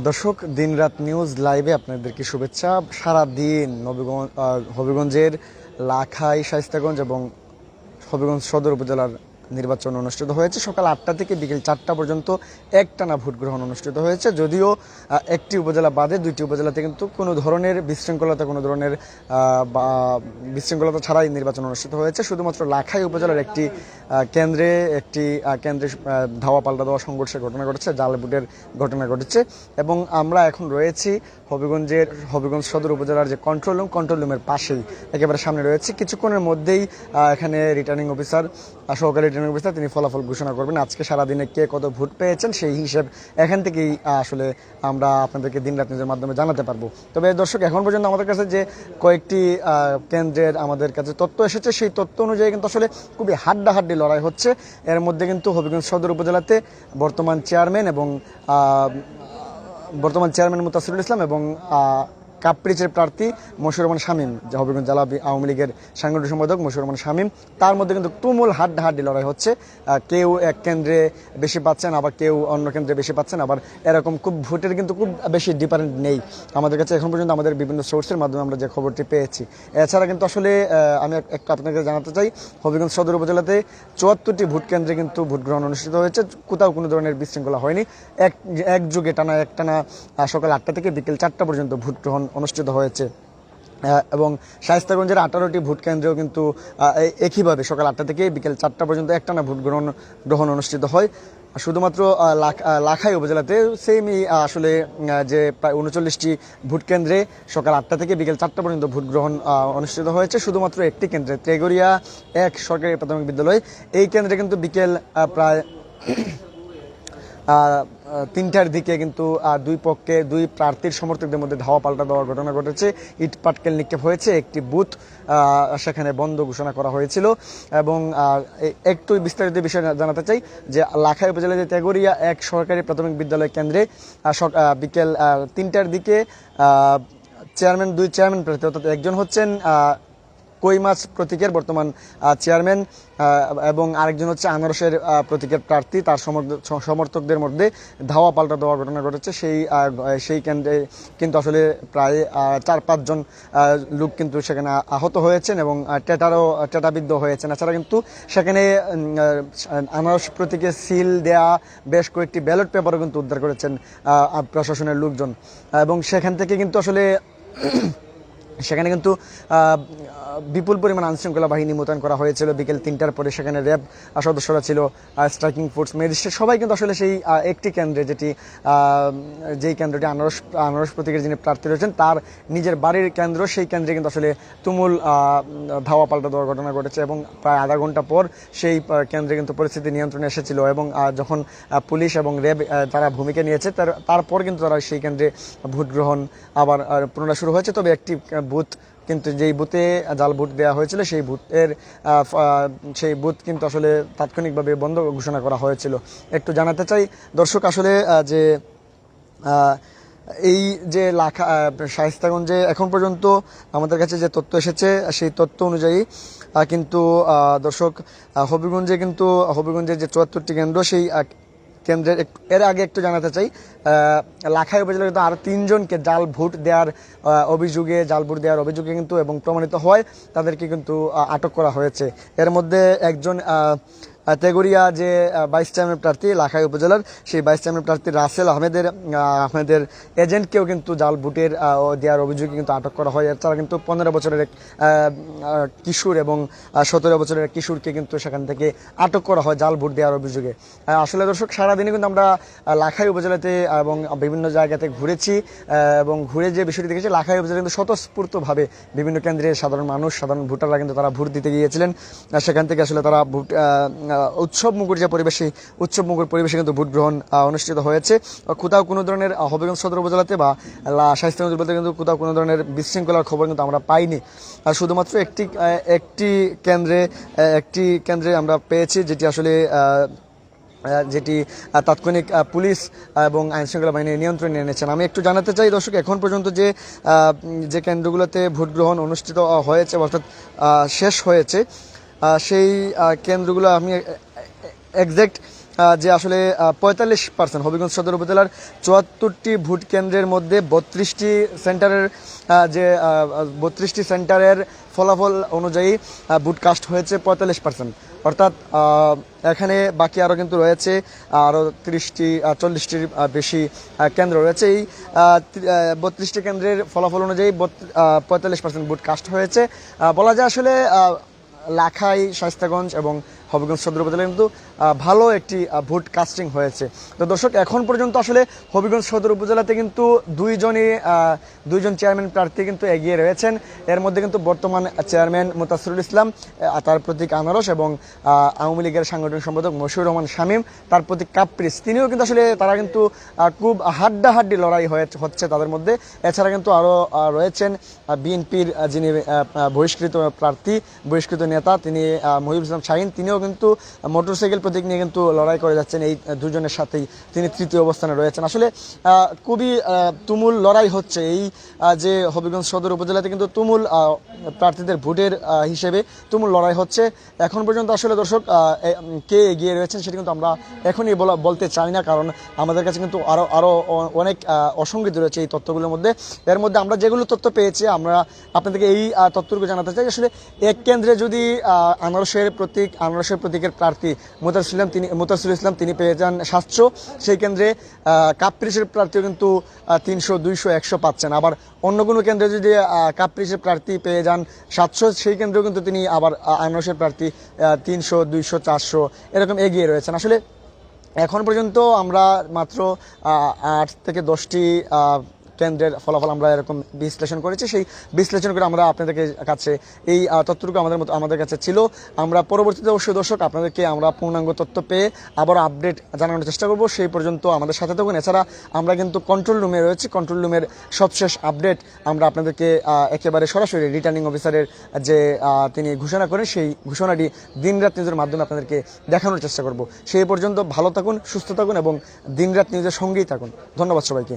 দর্শক, দিনরাত নিউজ লাইভে আপনাদেরকে শুভেচ্ছা। সারা দিন নবীগঞ্জ হবিগঞ্জের লাখাই শাইস্তাগঞ্জ এবং হবিগঞ্জ সদর উপজেলার নির্বাচন অনুষ্ঠিত হয়েছে। সকাল আটটা থেকে বিকেল চারটা পর্যন্ত একটানা ভোট গ্রহণ অনুষ্ঠিত হয়েছে। যদিও একটি উপজেলা বাদে দুইটি উপজেলাতে কিন্তু কোনো ধরনের বিশৃঙ্খলতা, কোনো ধরনের বিশৃঙ্খলতা ছাড়াই নির্বাচন অনুষ্ঠিত হয়েছে। শুধুমাত্র লাখাই উপজেলার একটি কেন্দ্রে একটি কেন্দ্রে ধাওয়া পাল্টা দেওয়া সংঘর্ষের ঘটনা ঘটেছে জাল ভোটের ঘটনা ঘটেছে। এবং আমরা এখন রয়েছি হবিগঞ্জের, হবিগঞ্জ সদর উপজেলার যে কন্ট্রোল রুম কন্ট্রোল রুমের পাশেই, একেবারে সামনে রয়েছে। কিছুক্ষণের মধ্যেই এখানে রিটার্নিং অফিসার সহকারী রিটার্নিং অফিসার তিনি ফলাফল ঘোষণা করবেন। আজকে সারাদিনে কে কত ভোট পেয়েছেন সেই হিসেব এখান থেকেই আসলে আমরা আপনাদেরকে দিন রাত নিজের মাধ্যমে জানাতে পারব। তবে দর্শক, এখন পর্যন্ত আমাদের কাছে যে কয়েকটি কেন্দ্রের আমাদের কাছে তথ্য এসেছে, সেই তথ্য অনুযায়ী কিন্তু আসলে খুবই হাড্ডাহাড্ডি লড়াই হচ্ছে। এর মধ্যে কিন্তু হবিগঞ্জ সদর উপজেলাতে বর্তমান চেয়ারম্যান এবং বর্তমান চেয়ারম্যান মুতাসিরুল ইসলাম এবং কাপ্রিচের প্রার্থী মশিউর রহমান শামীম যে হবিগঞ্জ জেলা আওয়ামী লীগের সাংগঠনিক সম্পাদক মশিউর রহমান শামীম। তার মধ্যে কিন্তু তুমুল হাড্ডাহাড্ডি লড়াই হচ্ছে। কেউ এক কেন্দ্রে বেশি পাচ্ছেন আবার কেউ অন্য কেন্দ্রে বেশি পাচ্ছেন আবার এরকম খুব ভোটের কিন্তু খুব বেশি ডিফারেন্ট নেই। আমাদের কাছে এখন পর্যন্ত আমাদের বিভিন্ন সোর্সের মাধ্যমে আমরা যে খবরটি পেয়েছি। এছাড়া কিন্তু আসলে আমি এক- একটু আপনাকে জানাতে চাই হবিগঞ্জ সদর উপজেলাতে চুয়াত্তরটি ভোট কেন্দ্রে কিন্তু ভোট গ্রহণ অনুষ্ঠিত হয়েছে। কোথাও কোনো ধরনের বিশৃঙ্খলা হয়নি। এক এক যুগে টানা একটানা আহ, সকাল আটটা থেকে বিকেল চারটা পর্যন্ত ভোট গ্রহণ অনুষ্ঠিত হয়েছে। এবং শায়স্তাগঞ্জের আঠারোটি ভোট কেন্দ্রেও কিন্তু একইভাবে সকাল আটটা থেকে বিকেল চারটা পর্যন্ত একটানা ভোট গ্রহণ গ্রহণ অনুষ্ঠিত হয়। শুধুমাত্র লাখ- লাখাই উপজেলাতে সেমই আসলে যে প্রায় উনচল্লিশটি ভোট কেন্দ্রে সকাল আটটা থেকে বিকেল চারটা পর্যন্ত ভোট গ্রহণ অনুষ্ঠিত হয়েছে। শুধুমাত্র একটি কেন্দ্রে ত্রেগরিয়া এক সরকারি প্রাথমিক বিদ্যালয়। এই কেন্দ্রে কিন্তু বিকেল প্রায় তিনটার দিকে কিন্তু দুই পক্ষে, দুই প্রার্থীর সমর্থকদের মধ্যে ধাওয়া পাল্টা দেওয়ার ঘটনা ঘটেছে। ইট পাটকেল নিক্ষেপ হয়েছে, একটি বুথ সেখানে বন্ধ ঘোষণা করা হয়েছিল। এবং একটু বিস্তারিত বিষয় জানাতে চাই যে লাখাই উপজেলা যে তেগরিয়া, এক সরকারি প্রাথমিক বিদ্যালয় কেন্দ্রে বিকেল তিনটার দিকে চেয়ারম্যান, দুই চেয়ারম্যান প্রার্থী, অর্থাৎ একজন হচ্ছেন কই মাছ প্রতীকের বর্তমান চেয়ারম্যান এবং আরেকজন হচ্ছে আনারসের প্রতীকের প্রার্থী, তার সমর্থ- সমর্থকদের মধ্যে ধাওয়া পাল্টা দেওয়ার ঘটনা ঘটেছে। সেই সেই কেন্দ্রে কিন্তু আসলে প্রায় চার পাঁচজন লোক কিন্তু সেখানে আহত হয়েছেন এবং টেটারও, টেটাবিদ্ধ হয়েছেন। এছাড়া কিন্তু সেখানে আনারস প্রতীকে সিল দেয়া বেশ কয়েকটি ব্যালট পেপারও কিন্তু উদ্ধার করেছেন প্রশাসনের লোকজন। এবং সেখান থেকে কিন্তু আসলে সেখানে কিন্তু বিপুল পরিমাণ আইনশৃঙ্খলা বাহিনী মোতায়েন করা হয়েছিল। বিকেল তিনটার পরে সেখানে র্যাব সদস্যরা ছিল স্ট্রাইকিং ফোর্স ম্যাজিস্ট্রেট সবাই কিন্তু আসলে সেই একটি কেন্দ্রে যেটি যেই কেন্দ্রটি আনারস আনারস প্রতীকের যিনি প্রার্থী রয়েছেন, তার নিজের বাড়ির কেন্দ্র, সেই কেন্দ্রে কিন্তু আসলে তুমুল ধাওয়া পাল্টা দেওয়ার ঘটনা ঘটেছে এবং প্রায় আধা ঘণ্টা পর সেই কেন্দ্রে কিন্তু পরিস্থিতি নিয়ন্ত্রণে এসেছিল এবং যখন পুলিশ এবং র্যাব তারা ভূমিকা নিয়েছে, তার, তারপর কিন্তু তারা সেই কেন্দ্রে ভোট গ্রহণ আবার পুনরায় শুরু হয়েছে। তবে একটি বুথ কিন্তু যেই বুথে জাল ভোট দেওয়া হয়েছিল, সেই বুথের সেই বুথ কিন্তু আসলে তাৎক্ষণিকভাবে বন্ধ ঘোষণা করা হয়েছিল। একটু জানাতে চাই, দর্শক আসলে যে এই যে লাখা শায়েস্তাগঞ্জে এখন পর্যন্ত আমাদের কাছে যে তথ্য এসেছে, সেই তথ্য অনুযায়ী কিন্তু দর্শক হবিগঞ্জে কিন্তু, হবিগঞ্জের যে চুয়াত্তরটি কেন্দ্র, সেই কেন্দ্রের এর আগে একটু জানাতে চাই লাখাই উপজেলা কিন্তু আরও তিনজনকে জাল ভোট দেওয়ার অভিযোগে, জাল ভোট দেওয়ার অভিযোগে কিন্তু এবং প্রমাণিত হয়, তাদেরকে কিন্তু আটক করা হয়েছে। এর মধ্যে একজন তেগুরিয়া যে ভাইস চেয়ারম্যান প্রার্থী লাখাই উপজেলার সেই ভাইস চেয়ারম্যান প্রার্থী রাসেল আহমেদের আহ, আহমেদের এজেন্টকেও কিন্তু জাল ভোটের দেওয়ার অভিযোগে কিন্তু আটক করা হয়। এছাড়া কিন্তু পনেরো বছরের কিশোর এবং সতেরো বছরের কিশোরকে কিন্তু সেখান থেকে আটক করা হয় জাল ভোট দেওয়ার অভিযোগে। আসলে দর্শক সারাদিনে কিন্তু আমরা লাখাই উপজেলাতে এবং বিভিন্ন জায়গাতে ঘুরেছি এবং ঘুরে যে বিষয়টি দেখেছি লাখাই উপজেলা কিন্তু স্বতঃস্ফূর্তভাবে বিভিন্ন কেন্দ্রে সাধারণ মানুষ সাধারণ ভোটাররা কিন্তু তারা ভোট দিতে গিয়েছিলেন। সেখান থেকে আসলে তারা ভোট উৎসব মুখর যে পরিবেশে উৎসব মুখর পরিবেশে কিন্তু ভোট গ্রহণ অনুষ্ঠিত হয়েছে। কোথাও কোনো ধরনের হবিগঞ্জ সদর উপজেলাতে বা শাহিস্তাগঞ্জ উপজেলাতে কিন্তু কোথাও কোনো ধরনের বিশৃঙ্খলার খবর কিন্তু আমরা পাইনি। আর শুধুমাত্র একটি একটি কেন্দ্রে একটি কেন্দ্রে আমরা পেয়েছি, যেটি আসলে যেটি তাৎক্ষণিক পুলিশ এবং আইন শৃঙ্খলা বাহিনী নিয়ন্ত্রণে এনেছেন। আমি একটু জানাতে চাই দর্শক, এখন পর্যন্ত যে যে কেন্দ্রগুলোতে ভোট গ্রহণ অনুষ্ঠিত হয়েছে অর্থাৎ শেষ হয়েছে সেই কেন্দ্রগুলো আমি একজ্যাক্ট যে আসলে পঁয়তাল্লিশ পার্সেন্ট হবিগঞ্জ সদর উপজেলার চুয়াত্তরটি ভোট কেন্দ্রের মধ্যে বত্রিশটি সেন্টারের যে বত্রিশটি সেন্টারের ফলাফল অনুযায়ী ভোট কাস্ট হয়েছে পঁয়তাল্লিশ পার্সেন্ট অর্থাৎ এখানে বাকি আরও কিন্তু রয়েছে আরও তিরিশটি চল্লিশটির বেশি কেন্দ্র রয়েছে। এই বত্রিশটি কেন্দ্রের ফলাফল অনুযায়ী পঁয়তাল্লিশ পার্সেন্ট ভোট কাস্ট হয়েছে। বলা যায় আসলে লাখাই শাস্তাগঞ্জ এবং হবিগঞ্জ সদর উপজেলায় কিন্তু ভালো একটি ভোট কাস্টিং হয়েছে। তো দর্শক, এখন পর্যন্ত আসলে হবিগঞ্জ সদর উপজেলাতে কিন্তু দুইজনই দুইজন চেয়ারম্যান প্রার্থী কিন্তু এগিয়ে রয়েছেন। এর মধ্যে কিন্তু বর্তমান চেয়ারম্যান মুতাসিরুল ইসলাম তার প্রতীক আনারস এবং আওয়ামী লীগের সাংগঠনিক সম্পাদক মশিউর রহমান শামীম, তার প্রতীক কাপ্রিস। তিনিও কিন্তু আসলে তারা কিন্তু খুব হাড্ডাহাড্ডি লড়াই হয়ে হচ্ছে তাদের মধ্যে। এছাড়া কিন্তু আরও রয়েছেন বিএনপির যিনি বহিষ্কৃত প্রার্থী, বহিষ্কৃত নেতা, তিনি মহিবুল ইসলাম শাহিন। তিনিও কিন্তু মোটরসাইকেল প্রতীক নিয়ে কিন্তু লড়াই করে যাচ্ছেন এই দুজনের সাথেই। তিনি তৃতীয় অবস্থানে রয়েছেন। আসলে খুবই তুমুল লড়াই হচ্ছে এই যে হবিগঞ্জ সদর উপজেলাতে কিন্তু তুমুল প্রার্থীদের ভোটের হিসেবে তুমুল লড়াই হচ্ছে। এখন পর্যন্ত আসলে দর্শক কে এগিয়ে রয়েছেন সেটা কিন্তু আমরা এখনই বলতে চাই না, কারণ আমাদের কাছে কিন্তু আরও আরও অনেক অসঙ্গতি রয়েছে এই তথ্যগুলোর মধ্যে। এর মধ্যে আমরা যেগুলো তথ্য পেয়েছি, আমরা আপনাদেরকে এই তথ্যগুলো জানাতে চাই আসলে এক কেন্দ্রে যদি আনারসের প্রতীক, আনারসের প্রতীকের প্রার্থী মোতাসির ইসলাম তিনি মোতাসির ইসলাম তিনি পেয়ে যান সাতশো। সেই কেন্দ্রে কাপ্রিসের প্রার্থীও কিন্তু তিনশো দুইশো একশো পাচ্ছেন। আবার অন্য কোনো কেন্দ্রে যদি কাপ্রিসের প্রার্থী পেয়ে যান সাতশো সেই কেন্দ্রেও কিন্তু তিনি আবার আহ, আনারসের প্রার্থী তিনশো দুইশো চারশো এরকম এগিয়ে রয়েছেন। আসলে এখন পর্যন্ত আমরা মাত্র আট থেকে দশটি কেন্দ্রের ফলাফল আমরা এরকম বিশ্লেষণ করেছি। সেই বিশ্লেষণ করে আমরা আপনাদের কাছে এই তথ্যটুকু আমাদের মতো, আমাদের কাছে ছিল। আমরা পরবর্তীতে অবশ্যই দর্শক আপনাদেরকে আমরা পূর্ণাঙ্গ তথ্য পেয়ে আবার আপডেট জানানোর চেষ্টা করব। সেই পর্যন্ত আমাদের সাথে থাকুন। এছাড়া আমরা কিন্তু কন্ট্রোল রুমে রয়েছি। কন্ট্রোল রুমের সবশেষ আপডেট আমরা আপনাদেরকে একেবারে সরাসরি রিটার্নিং অফিসারের যে তিনি ঘোষণা করেন, সেই ঘোষণাটি দিনরাত নিউজের মাধ্যমে আপনাদেরকে দেখানোর চেষ্টা করব। সেই পর্যন্ত ভালো থাকুন, সুস্থ থাকুন এবং দিনরাত নিউজের সঙ্গেই থাকুন। ধন্যবাদ সবাইকে।